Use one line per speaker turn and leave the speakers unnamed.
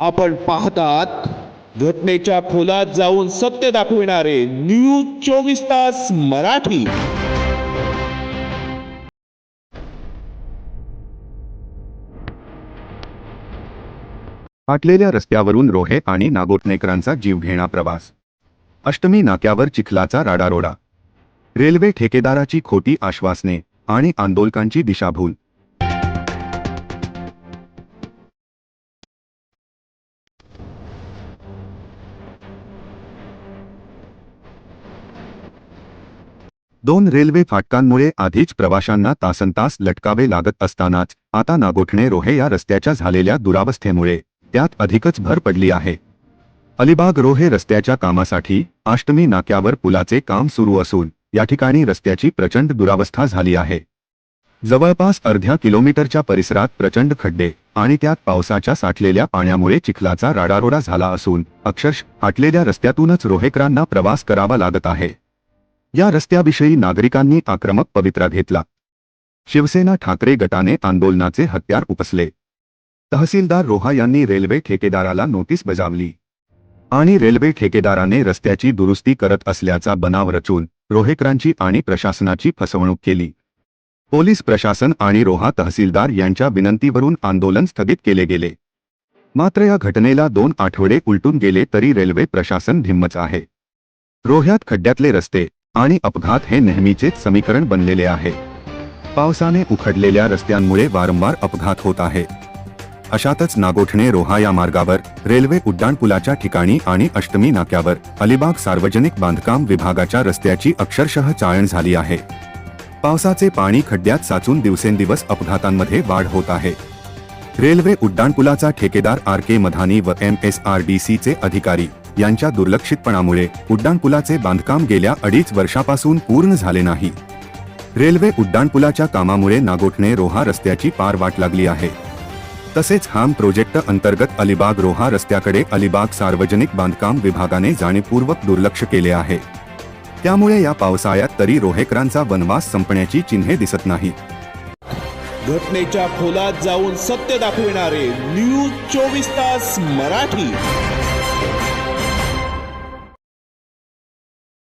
आपण पाहतात घटनेच्या खोलात जाऊन सत्य दाखविणारे न्यूज चोवीस तास मराठी.
फाटलेल्या रस्त्यावरून रोहे आणि नागोटणेकरांचा जीवघेणा प्रवास. अष्टमी नाक्यावर चिखलाचा राडारोडा. रेल्वे ठेकेदाराची खोटी आश्वासने आणि आंदोलकांची दिशाभूल. दोन रेल्वे फाटकांमुळे आधीच प्रवाशांना तासनतास लटकावे लागत असतानाच आता नागोठणे रोहे या रस्त्याच्या झालेल्या दुरावस्थेमुळे त्यात अधिकच भर पडली आहे. अलिबाग रोहे रस्त्याच्या कामासाठी अष्टमी नाक्यावर पुलाचे काम सुरू असून या ठिकाणी रस्त्याची प्रचंड दुरावस्था झाली आहे. जवळपास अर्ध्या किलोमीटरच्या परिसरात प्रचंड खड्डे आणि त्यात पावसाच्या साठलेल्या पाण्यामुळे चिखलाचा राडारोडा झाला असून अक्षरश फाटलेल्या रस्त्यातूनच रोहेकरांना प्रवास करावा लागत आहे. या रस्त्याविषयी नागरिकांनी आक्रमक पवित्रा घेतला. शिवसेना ठाकरे गटाने आंदोलनाचे हत्यार उपसले. तहसीलदार रोहा यांनी रेल्वे ठेकेदाराला नोटीस बजावली. आणि रेल्वे ठेकेदाराने रस्त्याची दुरुस्ती करत असल्याचा बनाव रचून रोहेकरांची आणि प्रशासनाची फसवणूक केली. पोलीस प्रशासन आणि रोहा तहसीलदार यांच्या विनंतीवरून आंदोलन स्थगित केले गेले. मात्र या घटनेला दोन आठवडे उलटून गेले तरी रेल्वे प्रशासन धिम्मच आहे. रोह्यात खड्ड्यातले रस्ते आणि अपघात हे नेहमीचेच समीकरण बनलेले आहे. पावसाने उखडलेल्या रस्त्यांमुळे वारंवार अपघात होत आहे. अशातच नागोठणे रोहा या मार्गावर रेल्वे उड्डाणपुलाच्या ठिकाणी आणि अष्टमी नाक्यावर अलिबाग सार्वजनिक बांधकाम विभागाच्या रस्त्याची अक्षरशः चाळण झाली आहे. पावसाचे पाणी खड्ड्यात साचून दिवसेंदिवस अपघातांमध्ये वाढ होत आहे. रेल्वे उड्डाणपुलाचा ठेकेदार आर के मधानी व एम एस आर डी सीचे अधिकारी यांच्या दुर्लक्षितपणामुळे उड्डाणपुलाचे बांधकाम गेल्या अडीच वर्षापासून पूर्ण झाले नाही. रेल्वे उड्डाणपुलाच्या कामामुळे नागोठणे रोहा रस्त्याची पार वाट लागली आहे. तसेच हाम प्रोजेक्ट अंतर्गत अलिबाग रोहा रस्त्याकडे अलिबाग सार्वजनिक बांधकाम विभागाने जाणीवपूर्वक दुर्लक्ष केले आहे. त्यामुळे या पावसाळ्यात तरी रोहेकरांचा वनवास संपण्याची चिन्हे दिसत नाही.
घटनेच्या खोलात जाऊन सत्य दाखविणारे न्यूज चोवीस तास मराठी.